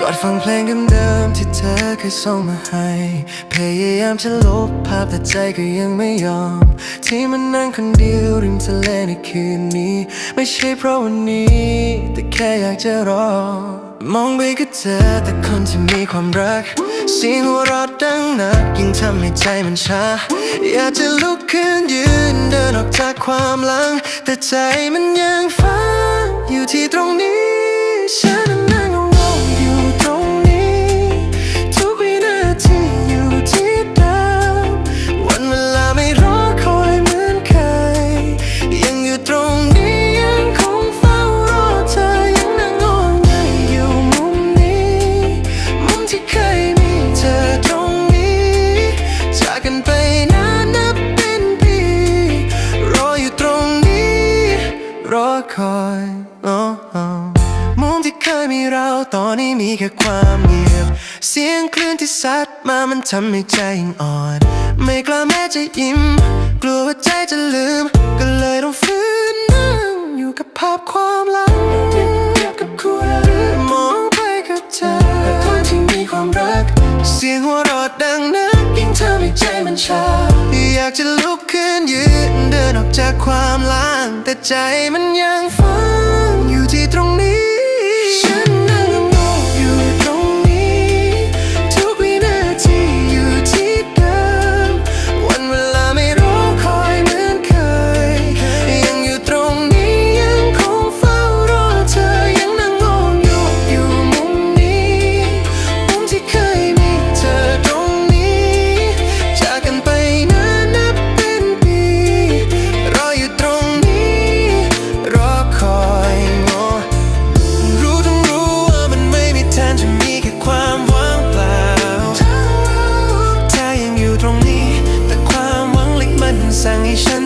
กอดฟังเพลงเดิมๆที่เธอเคยส่งมาให้ พยายามจะลบภาพแต่ใจก็ยังไม่ยอม ที่มันนั่งคนเดียวริมทะเลในคืนนี้ ไม่ใช่เพราะวันนี้ แต่แค่อยากจะรอ มองไปก็เจอแต่คนที่มีความรักเสียงหัวเราะดังนักยิ่งทำให้ใจมันชา อยากจะลุกขึ้นยืนเดินออกจากความหลัง แต่ใจมันยังฝังอยู่ที่ตรงนี้ คอยโอ้โอ้มุมที่เคยมีเราตอนนี้มีแค่ความเงียบ เสียงคลื่นที่ซัดมามันทำให้ใจยิ่งอ่อน ไม่กล้าแม้จะยิ้ม กลัวว่าใจจะลืม ก็เลยต้องฝืนนั่งอยู่กับภาพความหลังเงียบกับคุณมองไปกับเธอคนที่มีความรัก เสียงหัวเราะดังนักยิ่งทำให้ใจมันชาอยากจะลุก จากความล้างแต่ใจมันยังฝืน ถ้ายั